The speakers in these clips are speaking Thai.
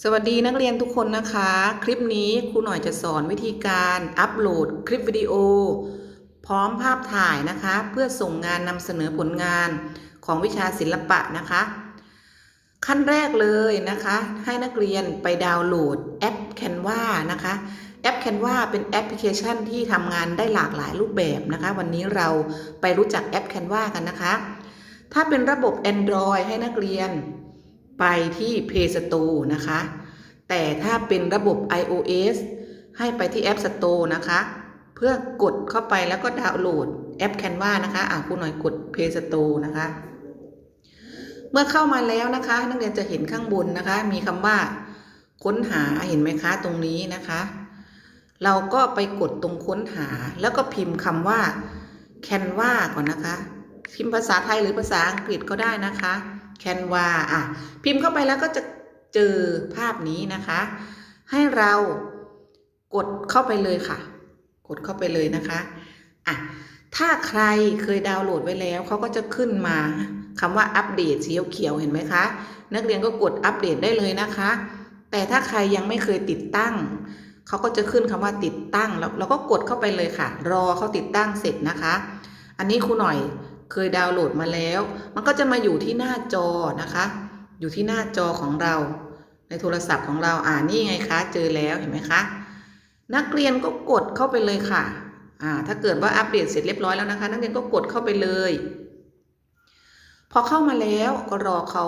สวัสดีนักเรียนทุกคนนะคะ คลิปนี้ครูหน่อยจะสอนวิธีการอัปโหลดคลิปวิดีโอ พร้อมภาพถ่ายนะคะ เพื่อส่งงานนำเสนอผลงานของวิชาศิลปะนะคะ ขั้นแรกเลยนะคะ ให้นักเรียนไปดาวน์โหลดแอป Canva นะคะแอป Canva เป็นแอปพลิเคชันที่ทำงานได้หลากหลายรูปแบบนะคะ วันนี้เราไปรู้จักแอป Canva กันนะคะ ถ้าเป็นระบบ Android ให้นักเรียน ไปที่ Play Store นะคะ แต่ถ้าเป็นระบบ iOS ให้ไปที่ App Store นะคะ เพื่อกดเข้าไปแล้วก็ดาวน์โหลดแอป Canva นะคะอะคุณหน่อยกด Play Store นะคะ เมื่อเข้ามาแล้วนะคะ นักเรียนจะเห็นข้างบนนะคะ มีคำว่า ค้นหาเห็นไหมคะตรงนี้นะคะ เราก็ไปกดตรงค้นหาแล้วก็พิมพ์คำว่า Canva ก่อนนะคะพิมพ์ภาษาไทยหรือภาษาอังกฤษก็ได้นะคะ Canva อะพิมพ์เข้าไปแล้วก็จะเจอภาพนี้นะคะ ให้เรากดเข้าไปเลยค่ะ กดเข้าไปเลยนะคะอะถ้าใครเคยดาวน์โหลดไว้แล้วเขาก็จะขึ้นมาคำว่าอัปเดตสีเขียวเห็นไหมคะ นักเรียนก็กดอัปเดตได้เลยนะคะ แต่ถ้าใครยังไม่เคยติดตั้งเขาก็จะขึ้นคำว่าติดตั้งแล้วเราก็กดเข้าไปเลยค่ะ รอเขาติดตั้งเสร็จนะคะ อันนี้ครูหน่อย เคยดาวน์โหลดมาแล้ว มันก็จะมาอยู่ที่หน้าจอนะคะ อยู่ที่หน้าจอของเรา ในโทรศัพท์ของเราอ่านี่ไงคะ เจอแล้วเห็นไหมคะ นักเรียนก็กดเข้าไปเลยค่ะอ่าถ้าเกิดว่าอัปเดตเสร็จเรียบร้อยแล้วนะคะ นักเรียนก็กดเข้าไปเลย พอเข้ามาแล้วก็รอเขา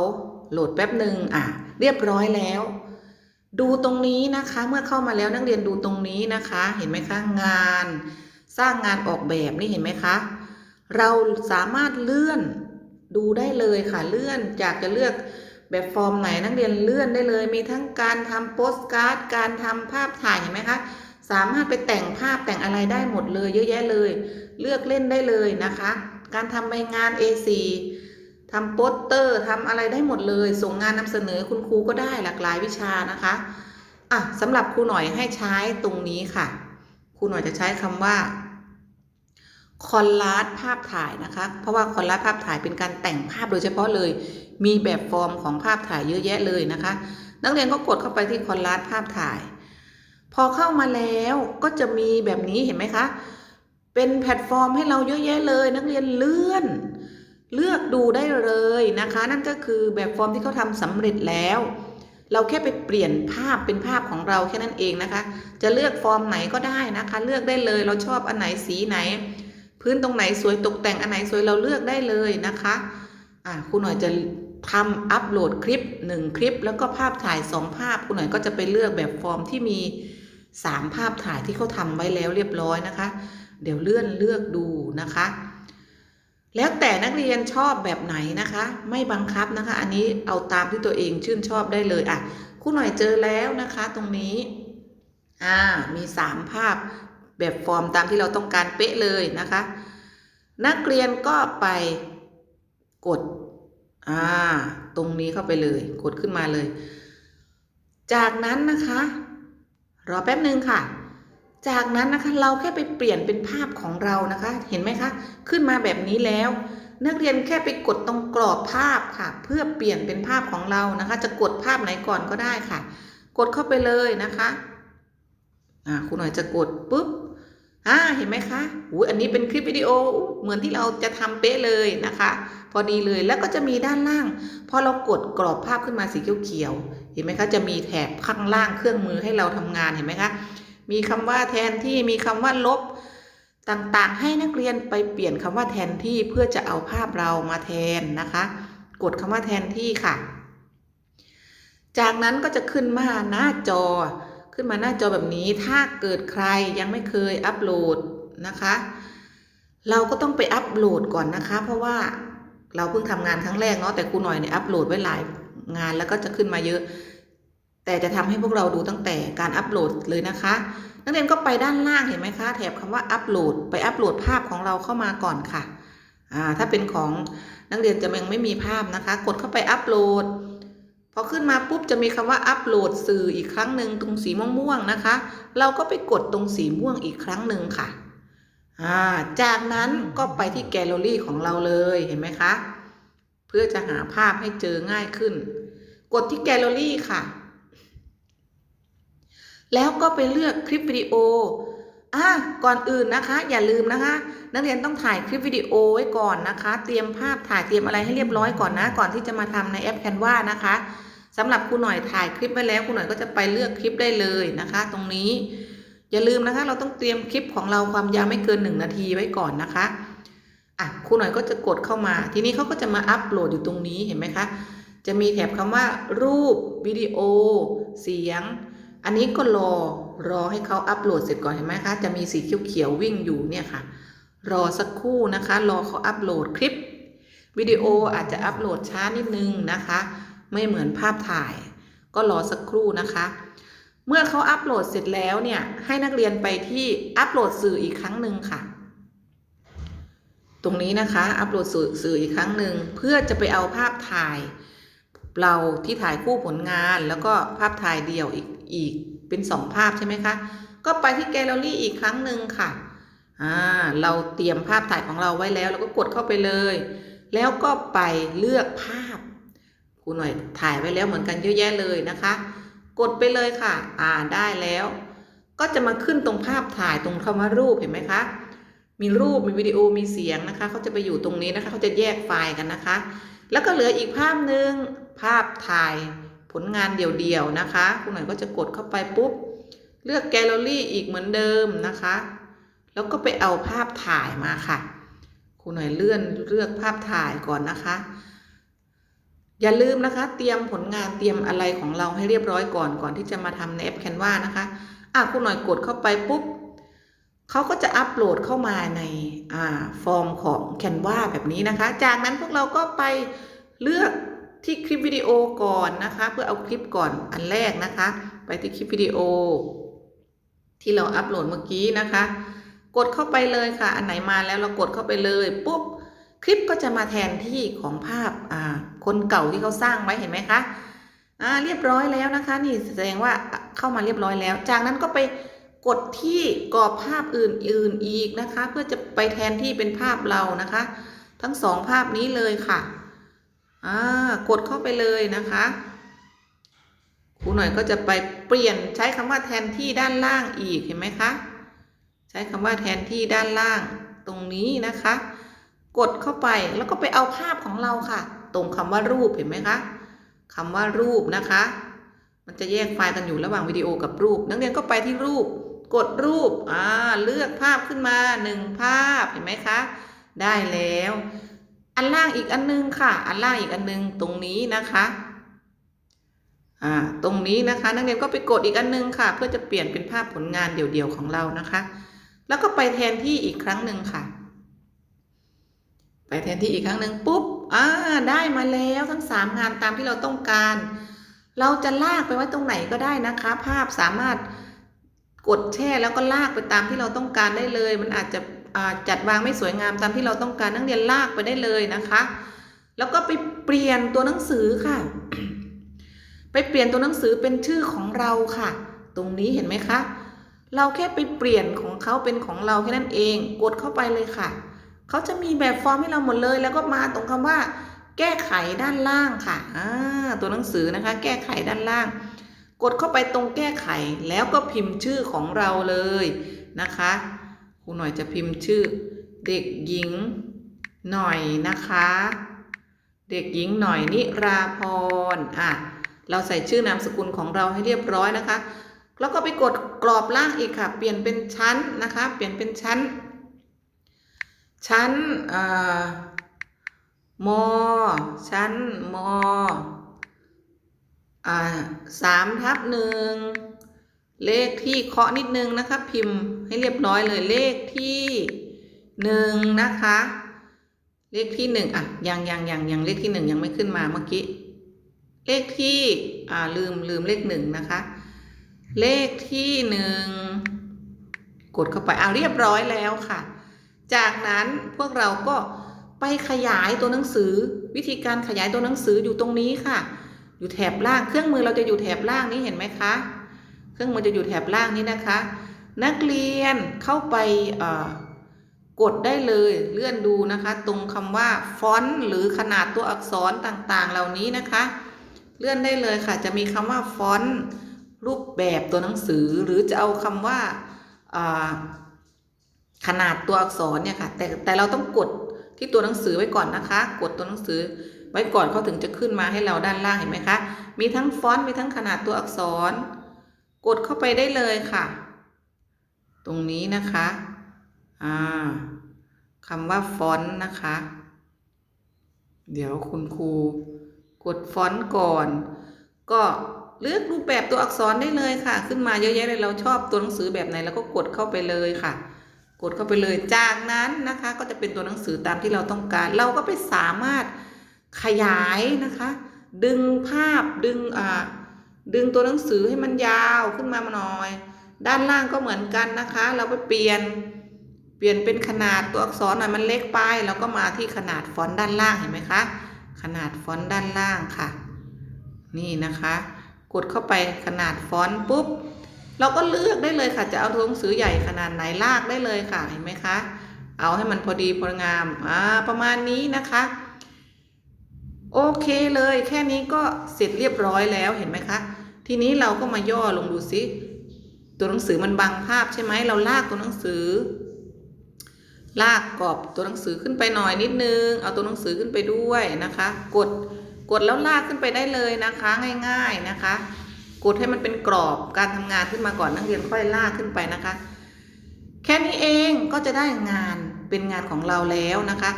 โหลดแป๊บหนึ่งอะเรียบร้อยแล้ว ดูตรงนี้นะคะเมื่อเข้ามาแล้วนักเรียนดูตรงนี้นะคะ เห็นไหมคะงาน สร้างงานออกแบบนี่เห็นไหมคะ เราสามารถเลื่อนดูได้เลยค่ะเลื่อนจากจะเลือกแบบฟอร์มไหนนักเรียนเลื่อนได้เลย มีทั้งการทำโปสการ์ด การทำภาพถ่ายเห็นไหมคะสามารถไปแต่งภาพแต่งอะไรได้หมดเลยเยอะแยะเลย เลือกเล่นได้เลยนะคะ การทำใบงาน A4 ทำโปสเตอร์ทำอะไรได้หมดเลย ส่งงานนำเสนอคุณครูก็ได้หลากหลายวิชานะคะอะสำหรับครูหน่อยให้ใช้ตรงนี้ค่ะครูหน่อยจะใช้คำว่า คอลลาจภาพถ่ายนะคะ เพราะว่าคอลลาจภาพถ่ายเป็นการแต่งภาพโดยเฉพาะเลย มีแบบฟอร์มของภาพถ่ายเยอะแยะเลยนะคะ นักเรียนก็กดเข้าไปที่คอลลาจภาพถ่าย พอเข้ามาแล้วก็จะมีแบบนี้เห็นไหมคะ เป็นแพลตฟอร์มให้เราเยอะแยะเลย นักเรียนเลื่อน เลือกดูได้เลยนะคะ นั่นก็คือแบบฟอร์มที่เขาทำสำเร็จแล้วเราแค่ไปเปลี่ยนภาพเป็นภาพของเราแค่นั้นเองนะคะ จะเลือกฟอร์มไหนก็ได้นะคะ เลือกได้เลยเราชอบอันไหนสีไหน พื้นตรงไหนสวยตกแต่งอันไหนสวยเราเลือกได้เลยนะคะอ่าครูหน่อยจะทำอัปโหลดคลิป 1 คลิป แล้วก็ภาพถ่าย 2 ภาพครูหน่อยก็จะไปเลือกแบบฟอร์มที่มี 3 ภาพถ่ายที่เขาทำไว้แล้วเรียบร้อยนะคะ เดี๋ยวเลื่อนเลือกดูนะคะ แล้วแต่นักเรียนชอบแบบไหนนะคะ ไม่บังคับนะคะ อันนี้เอาตามที่ตัวเองชื่นชอบได้เลยอะครูหน่อยเจอแล้วนะคะ ตรงนี้อ่ามี 3 ภาพ แบบฟอร์มตามที่เราต้องการเป๊ะเลยนะคะ นักเรียนก็ไปกดอ่าตรงนี้เข้าไปเลย กดขึ้นมาเลย จากนั้นนะคะ รอแป๊บหนึ่งค่ะ จากนั้นนะคะเราแค่ไปเปลี่ยนเป็นภาพของเรานะคะ เห็นไหมคะ ขึ้นมาแบบนี้แล้ว นักเรียนแค่ไปกดตรงกรอบภาพค่ะ เพื่อเปลี่ยนเป็นภาพของเรานะคะ จะกดภาพไหนก่อนก็ได้ค่ะ กดเข้าไปเลยนะคะอ่าครูหน่อยจะกดปุ๊บ อ่าเห็นไหมคะอุ้ยอันนี้เป็นคลิปวิดีโอเหมือนที่เราจะทำเป๊ะเลยนะคะ พอดีเลยแล้วก็จะมีด้านล่าง พอเรากดกรอบภาพขึ้นมาสีเขียวๆเห็นไหมคะจะมีแถบข้างล่างเครื่องมือให้เราทำงานเห็นไหมคะมีคำว่าแทนที่มีคำว่าลบต่างๆ ให้นักเรียนไปเปลี่ยนคำว่าแทนที่เพื่อจะเอาภาพเรามาแทนนะคะ กดคำว่าแทนที่ค่ะ จากนั้นก็จะขึ้นมาหน้าจอ ขึ้นมาหน้าจอแบบนี้ถ้าเกิดใครยังไม่เคยอัปโหลดนะคะ เราก็ต้องไปอัปโหลดก่อนนะคะ เพราะว่าเราเพิ่งทำงานครั้งแรกเนาะแต่ครูหน่อยเนี่ยอัปโหลดไว้หลายงานแล้วก็จะขึ้นมาเยอะ แต่จะทำให้พวกเราดูตั้งแต่การอัปโหลดเลยนะคะ นักเรียนก็ไปด้านล่างเห็นไหมคะ แถบคำว่าอัปโหลดไปอัปโหลดภาพของเราเข้ามาก่อนค่ะอ่าถ้าเป็นของนักเรียนจะยังไม่มีภาพนะคะ กดเข้าไปอัปโหลด พอขึ้นมาปุ๊บจะมีคำว่าอัปโหลดสื่ออีกครั้งหนึ่งตรงสีม่วงๆนะคะ เราก็ไปกดตรงสีม่วงอีกครั้งหนึ่งค่ะจากนั้นก็ไปที่แกลเลอรี่ของเราเลยเห็นไหมคะ เพื่อจะหาภาพให้เจอง่ายขึ้น กดที่แกลเลอรี่ค่ะ แล้วก็ไปเลือกคลิปวิดีโอ อะก่อนอื่นนะคะ อย่าลืมนะคะ นักเรียนต้องถ่ายคลิปวิดีโอไว้ก่อนนะคะ เตรียมภาพถ่ายเตรียมอะไรให้เรียบร้อยก่อนนะ ก่อนที่จะมาทำในแอป Canva นะคะสำหรับครูหน่อยถ่ายคลิปไว้แล้วครูหน่อยก็จะไปเลือกคลิปได้เลยนะคะ ตรงนี้ อย่าลืมนะคะ เราต้องเตรียมคลิปของเราความยาวไม่เกิน 1 นาทีไว้ก่อนนะคะอะครูหน่อยก็จะกดเข้ามา ทีนี้เขาก็จะมาอัปโหลดอยู่ตรงนี้เห็นไหมคะ จะมีแถบคำว่า รูปวิดีโอ เสียง อันนี้ก็รอ รอให้เขาอัปโหลดเสร็จก่อนเห็นไหมคะ จะมีสีเขียวๆวิ่งอยู่เนี่ยค่ะ รอสักครู่นะคะ รอเขาอัปโหลดคลิปวิดีโออาจจะอัปโหลดช้านิดนึงนะคะ ไม่เหมือนภาพถ่าย ก็รอสักครู่นะคะ เมื่อเขาอัปโหลดเสร็จแล้วเนี่ย ให้นักเรียนไปที่อัปโหลดสื่ออีกครั้งหนึ่งค่ะ ตรงนี้นะคะ อัปโหลดสื่อออีกครั้งหนึ่งเพื่อจะไปเอาภาพถ่าย เราที่ถ่ายคู่ผลงานแล้วก็ภาพถ่ายเดี่ยวอีกอีก เป็นสองภาพใช่ไหมคะ ก็ไปที่แกลเลอรี่อีกครั้งหนึ่งค่ะอ่าเราเตรียมภาพถ่ายของเราไว้แล้ว เราก็กดเข้าไปเลย แล้วก็ไปเลือกภาพครูหน่อยถ่ายไว้แล้วเหมือนกันเยอะแยะเลยนะคะ กดไปเลยค่ะ อ่าได้แล้ว ก็จะมาขึ้นตรงภาพถ่ายตรงคำว่ารูปเห็นไหมคะมีรูปมีวิดีโอมีเสียงนะคะเขาจะไปอยู่ตรงนี้นะคะเขาจะแยกไฟล์กันนะคะ แล้วก็เหลืออีกภาพหนึ่งภาพถ่าย ผลงานเดี่ยวๆนะคะ คุณหน่อยก็จะกดเข้าไปปุ๊บ เลือกแกลเลอรี่อีกเหมือนเดิมนะคะ แล้วก็ไปเอาภาพถ่ายมาค่ะ คุณหน่อยเลื่อนเลือกภาพถ่ายก่อนนะคะ อย่าลืมนะคะ เตรียมผลงานเตรียมอะไรของเราให้เรียบร้อยก่อนก่อนที่จะมาทำในแอป Canva นะคะอะคุณหน่อยกดเข้าไปปุ๊บเขาก็จะอัปโหลดเข้ามาในอ่าฟอร์มของ Canva แบบนี้นะคะ จากนั้นพวกเราก็ไปเลือก ที่คลิปวิดีโอก่อนนะคะ เพื่อเอาคลิปก่อนอันแรกนะคะ ไปที่คลิปวิดีโอ ที่เราอัปโหลดเมื่อกี้นะคะ กดเข้าไปเลยค่ะ อันไหนมาแล้วเรากดเข้าไปเลยปุ๊บคลิปก็จะมาแทนที่ของภาพอ่าคนเก่าที่เขาสร้างไว้เห็นไหมคะอ่าเรียบร้อยแล้วนะคะ นี่แสดงว่าเข้ามาเรียบร้อยแล้ว จากนั้นก็ไปกดที่กรอบภาพอื่นๆอีกนะคะ เพื่อจะไปแทนที่เป็นภาพเรานะคะ ทั้งสองภาพนี้เลยค่ะ อ่ากดเข้าไปเลยนะคะครูหน่อยก็จะไปเปลี่ยนใช้คำว่าแทนที่ด้านล่างอีกเห็นไหมคะ ใช้คำว่าแทนที่ด้านล่างตรงนี้นะคะ กดเข้าไปแล้วก็ไปเอาภาพของเราค่ะ ตรงคำว่ารูปเห็นไหมคะคำว่ารูปนะคะ มันจะแยกไฟล์กันอยู่ระหว่างวิดีโอกับรูป นักเรียนก็ไปที่รูป กดรูปอ่าเลือกภาพขึ้นมาหนึ่งภาพเห็นไหมคะ ได้แล้ว อันล่างอีกอันนึงค่ะ อันล่างอีกอันนึงตรงนี้นะคะอ่าตรงนี้นะคะ นักเรียนก็ไปกดอีกอันนึงค่ะ เพื่อจะเปลี่ยนเป็นภาพผลงานเดี่ยวๆของเรานะคะ แล้วก็ไปแทนที่อีกครั้งหนึ่งค่ะ ไปแทนที่อีกครั้งหนึ่งปุ๊บอ่าได้มาแล้วทั้งสามงานตามที่เราต้องการ เราจะลากไปไว้ตรงไหนก็ได้นะคะ ภาพสามารถกดแช่แล้วก็ลากไปตามที่เราต้องการได้เลย มันอาจจะ จัดวางไม่สวยงามตามที่เราต้องการนักเรียนลากไปได้เลยนะคะ แล้วก็ไปเปลี่ยนตัวหนังสือค่ะ ไปเปลี่ยนตัวหนังสือเป็นชื่อของเราค่ะ ตรงนี้เห็นไหมคะ เราแค่ไปเปลี่ยนของเขาเป็นของเราแค่นั้นเอง กดเข้าไปเลยค่ะ เขาจะมีแบบฟอร์มให้เราหมดเลย แล้วก็มาตรงคำว่า แก้ไขด้านล่างค่ะตัวหนังสือนะคะ แก้ไขด้านล่าง กดเข้าไปตรงแก้ไขแล้วก็พิมพ์ชื่อของเราเลยนะคะ ครูหน่อยจะพิมพ์ชื่อ เด็กหญิงหน่อยนะคะ เด็กหญิงหน่อยนิราพรอะเราใส่ชื่อนามสกุลของเราให้เรียบร้อยนะคะ แล้วก็ไปกดกรอบล่างอีกค่ะ เปลี่ยนเป็นชั้นนะคะ เปลี่ยนเป็นชั้น ชั้นมชั้นมอ่าสามทับหนึ่ง เลขที่เคาะนิดนึงนะคะ พิมพ์ให้เรียบร้อยเลยเลขที่หนึ่งนะคะ เลขที่หนึ่งอะยังยังยังยังเลขที่หนึ่งยังไม่ขึ้นมาเมื่อกี้ เลขที่อ่าลืมลืมเลขหนึ่งนะคะ เลขที่หนึ่งกดเข้าไปเอาเรียบร้อยแล้วค่ะ จากนั้นพวกเราก็ไปขยายตัวหนังสือ วิธีการขยายตัวหนังสืออยู่ตรงนี้ค่ะ อยู่แถบล่างเครื่องมือเราจะอยู่แถบล่างนี้เห็นไหมคะ เครื่องมือจะอยู่แถบล่างนี้นะคะ นักเรียนเข้าไปกดได้เลยเลื่อนดูนะคะ ตรงคำว่าฟอนต์หรือขนาดตัวอักษรต่างๆ เหล่านี้นะคะ เลื่อนได้เลยค่ะ จะมีคำว่าฟอนต์รูปแบบตัวหนังสือ หรือจะเอาคำว่าอ่าขนาดตัวอักษรเนี่ยค่ะ แต่แต่เราต้องกดที่ตัวหนังสือไว้ก่อนนะคะ กดตัวหนังสือไว้ก่อนเขาถึงจะขึ้นมาให้เราด้านล่างเห็นไหมคะ มีทั้งฟอนต์มีทั้งขนาดตัวอักษร กดเข้าไปได้เลยค่ะ ตรงนี้นะคะอ่าคำว่าฟอนต์นะคะ เดี๋ยวคุณครูกดฟอนต์ก่อน ก็เลือกรูปแบบตัวอักษรได้เลยค่ะ ขึ้นมาเยอะแยะเลยเราชอบตัวหนังสือแบบไหนเราก็กดเข้าไปเลยค่ะ กดเข้าไปเลยจากนั้นนะคะ ก็จะเป็นตัวหนังสือตามที่เราต้องการ เราก็ไปสามารถขยายนะคะ ดึงภาพดึงอ่า ดึงตัวหนังสือให้มันยาวขึ้นมาหน่อย ด้านล่างก็เหมือนกันนะคะ เราไปเปลี่ยน เปลี่ยนเป็นขนาดตัวอักษรหน่อยมันเล็กไป เราก็มาที่ขนาดฟอนต์ด้านล่างเห็นไหมคะ ขนาดฟอนต์ด้านล่างค่ะ นี่นะคะ กดเข้าไปขนาดฟอนต์ปุ๊บ เราก็เลือกได้เลยค่ะ จะเอาตัวหนังสือใหญ่ขนาดไหนลากได้เลยค่ะ เห็นไหมคะ เอาให้มันพอดีพองาม อ่า ประมาณนี้นะคะโอเคเลยแค่นี้ก็เสร็จเรียบร้อยแล้วเห็นไหมคะ ทีนี้เราก็มาย่อลงดูซิ ตัวหนังสือมันบังภาพใช่ไหมเราลากตัวหนังสือ ลากกรอบตัวหนังสือขึ้นไปหน่อยนิดนึง เอาตัวหนังสือขึ้นไปด้วยนะคะ กดกดแล้วลากขึ้นไปได้เลยนะคะ ง่าย ๆนะคะ กดให้มันเป็นกรอบการทำงานขึ้นมาก่อนนักเรียนค่อยลากขึ้นไปนะคะ แค่นี้เองก็จะได้งานเป็นงานของเราแล้วนะคะ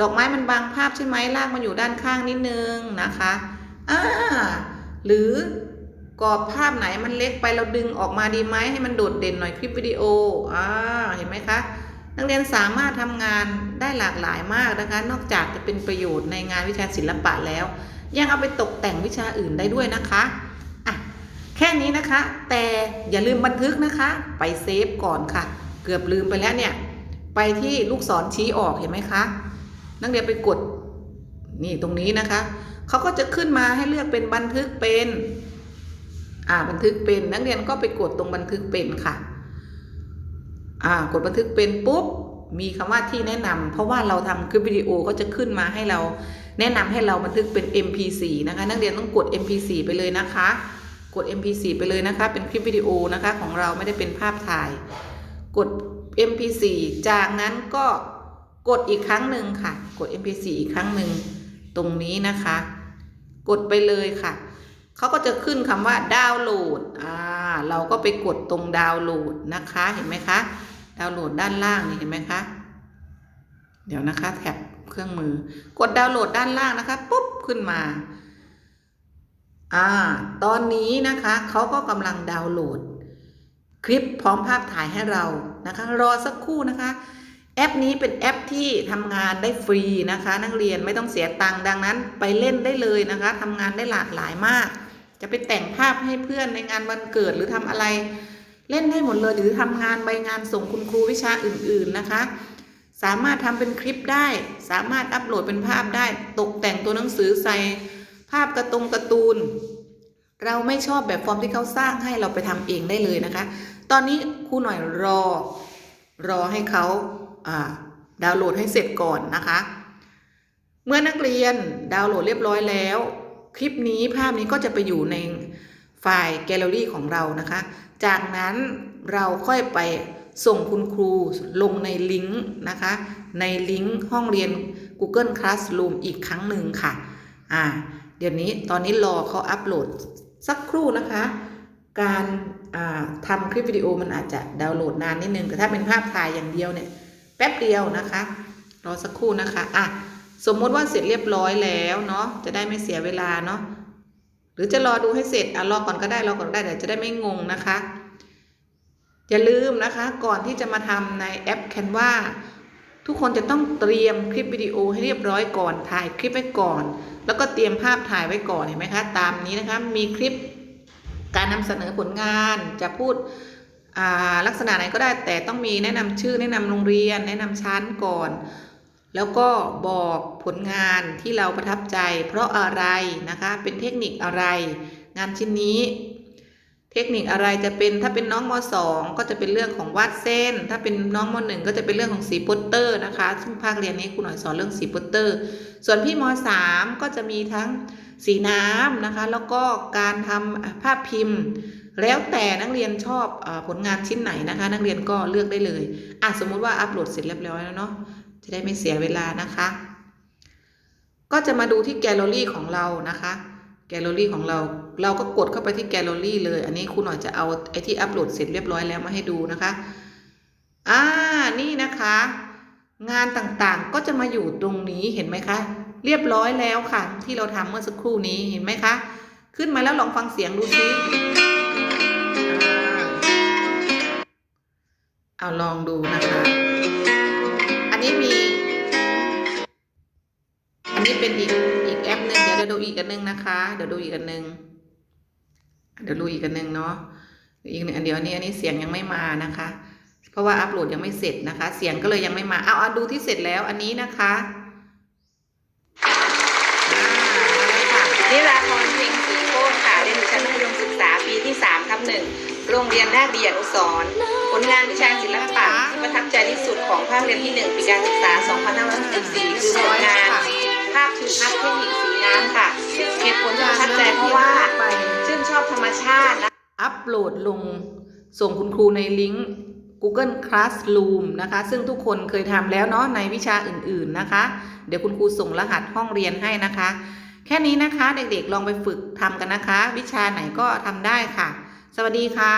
ดอกไม้มันบางภาพใช่ไหมลากมาอยู่ด้านข้างนิดนึงนะคะอ่าหรือ กรอบภาพไหนมันเล็กไปเราดึงออกมาดีไหมให้มันโดดเด่นหน่อยคลิปวิดีโออ่าเห็นไหมคะ นักเรียนสามารถทำงานได้หลากหลายมากนะคะ นอกจากจะเป็นประโยชน์ในงานวิชาศิลปะแล้ว ยังเอาไปตกแต่งวิชาอื่นได้ด้วยนะคะอะแค่นี้นะคะ แต่อย่าลืมบันทึกนะคะ ไปเซฟก่อนค่ะ เกือบลืมไปแล้วเนี่ย ไปที่ลูกศรชี้ออกเห็นไหมคะ นักเรียนไปกดนี่ตรงนี้นะคะเขาก็จะขึ้นมาให้เลือกเป็นบันทึกเป็น อ่าบันทึกเป็นนักเรียนก็ไปกดตรงบันทึกเป็นค่ะอ่ากดบันทึกเป็นปุ๊บมีคำว่าที่แนะนำเพราะว่าเราทำคลิปวิดีโอก็จะขึ้นมาให้เราแนะนำให้เราบันทึกเป็น MP4 นะคะ นักเรียนต้องกด MP4 ไปเลยนะคะ กด MP4 ไปเลยนะคะ เป็นคลิปวิดีโอนะคะของเราไม่ได้เป็นภาพถ่าย กด MP4 จากนั้นก็กดอีกครั้งหนึ่งค่ะ กด MP4 อีกครั้งหนึ่งตรงนี้นะคะ กดไปเลยค่ะ เขาก็จะขึ้นคำว่าดาวน์โหลด อ่า เราก็ไปกดตรงดาวน์โหลดนะคะ เห็นไหมคะ ดาวน์โหลดด้านล่างนี่เห็นไหมคะ เดี๋ยวนะคะ แท็บเครื่องมือ กดดาวน์โหลดด้านล่างนะคะ ปุ๊บ ขึ้นมา อ่า ตอนนี้นะคะ เขาก็กำลังดาวน์โหลด คลิปพร้อมภาพถ่ายให้เรา นะคะ รอสักครู่นะคะแอปนี้เป็นแอปที่ทำงานได้ฟรีนะคะ นักเรียนไม่ต้องเสียตังค์ดังนั้นไปเล่นได้เลยนะคะทำงานได้หลากหลายมาก จะไปแต่งภาพให้เพื่อนในงานวันเกิดหรือทำอะไร เล่นได้หมดเลยหรือทำงานใบงานส่งคุณครูวิชาอื่น ๆนะคะ สามารถทำเป็นคลิปได้ สามารถอัปโหลดเป็นภาพได้ ตกแต่งตัวหนังสือใส่ภาพกระตรงการ์ตูน เราไม่ชอบแบบฟอร์มที่เขาสร้างให้เราไปทำเองได้เลยนะคะ ตอนนี้ครูหน่อยรอ รอให้เขาดาวน์โหลดให้เสร็จก่อนนะคะ เมื่อนักเรียนดาวน์โหลดเรียบร้อยแล้ว คลิปนี้ภาพนี้ก็จะไปอยู่ในไฟล์แกลเลอรี่ของเรานะคะ จากนั้นเราค่อยไปส่งคุณครูลงในลิงก์นะคะ ในลิงก์ห้องเรียน Google Classroom อีกครั้งหนึ่งค่ะ อ่า เดี๋ยวนี้ตอนนี้รอเขาอัปโหลดสักครู่นะคะ การทำคลิปวิดีโอมันอาจจะดาวน์โหลดนานนิดนึง แต่ถ้าเป็นภาพถ่ายอย่างเดียวเนี่ย แป๊บเดียวนะคะ รอสักครู่นะคะ อะ สมมติว่าเสร็จเรียบร้อยแล้วเนาะจะได้ไม่เสียเวลาเนาะหรือจะรอดูให้เสร็จอะรอก่อนก็ได้รอก่อนก็ได้เดี๋ยวจะได้ไม่งงนะคะ อย่าลืมนะคะก่อนที่จะมาทำในแอป Canva ทุกคนจะต้องเตรียมคลิปวิดีโอให้เรียบร้อยก่อนถ่ายคลิปไว้ก่อน แล้วก็เตรียมภาพถ่ายไว้ก่อนเห็นไหมคะ ตามนี้นะคะมีคลิปการนำเสนอผลงานจะพูดอ่าลักษณะไหนก็ได้แต่ต้องมีแนะนำชื่อแนะนำโรงเรียน แนะนำชั้นก่อน แล้วก็บอกผลงานที่เราประทับใจ เพราะอะไรนะคะ เป็นเทคนิคอะไร งานชิ้นนี้ เทคนิคอะไรจะเป็นถ้าเป็นน้องมสองก็จะเป็นเรื่องของวาดเส้น ถ้าเป็นน้องมหนึ่งก็จะเป็นเรื่องของสีโปสเตอร์นะคะ ซึ่งภาคเรียนนี้ครูหน่อยสอนเรื่องสีโปสเตอร์ ส่วนพี่มสามก็จะมีทั้งสีน้ำนะคะ แล้วก็การทำภาพพิมพ์ แล้วแต่นักเรียนชอบอผลงานชิ้นไหนนะคะ นักเรียนก็เลือกได้เลยอะสมมุติว่าอัปโหลดเสร็จเรียบร้อยแล้วเนาะ จะได้ไม่เสียเวลานะคะ ก็จะมาดูที่แกลเลอรี่ของเรานะคะ แกลเลอรี่ของเรา เราก็กดเข้าไปที่แกลเลอรี่เลย อันนี้ครูหน่อยจะเอาไอที่อัปโหลดเสร็จเรียบร้อยแล้วมาให้ดูนะคะ อ่า นี่นะคะ งานต่างๆ ก็จะมาอยู่ตรงนี้เห็นไหมคะ เรียบร้อยแล้วค่ะ ที่เราทำเมื่อสักครู่นี้เห็นไหมคะ ขึ้นมาแล้วลองฟังเสียงดูซิเอาลองดูนะคะ อันนี้มี อีกอันนึงนะคะ เดี๋ยวดูอีกอันนึง เดี๋ยวดูอีกอันนึงเนาะ อีกหนึ่งอันเดียวนี้อันนี้เสียงยังไม่มานะคะ เพราะว่าอัปโหลดยังไม่เสร็จนะคะ เสียงก็เลยยังไม่มา เอาเอาดูที่เสร็จแล้วอันนี้นะคะอ่ามาเลยค่ะนิราพรเพ็งศรีโคตรค่ะเรียนอยู่ชั้นมัธยมศึกษาปีที่3ทับหนึ่งโรงเรียนนาคดีอนุสรณ์ผลงานวิชาศิลปะที่ประทับใจที่สุดของภาคเรียนที่ 1 ปีการศึกษา 2564 คือผลงาน ภาพทิวทัศน์เทคนิคสีน้ำค่ะเหตุผลที่ประทับใจเพราะว่าชื่นชอบธรรมชาตินะอัปโหลดลงส่งคุณครูในลิงก์ Google Classroom นะคะ ซึ่งทุกคนเคยทำแล้วเนาะในวิชาอื่นๆนะคะ เดี๋ยวคุณครูส่งรหัสห้องเรียนให้นะคะ แค่นี้นะคะเด็กๆลองไปฝึกทำกันนะคะ วิชาไหนก็ทำได้ค่ะ สวัสดีค่ะ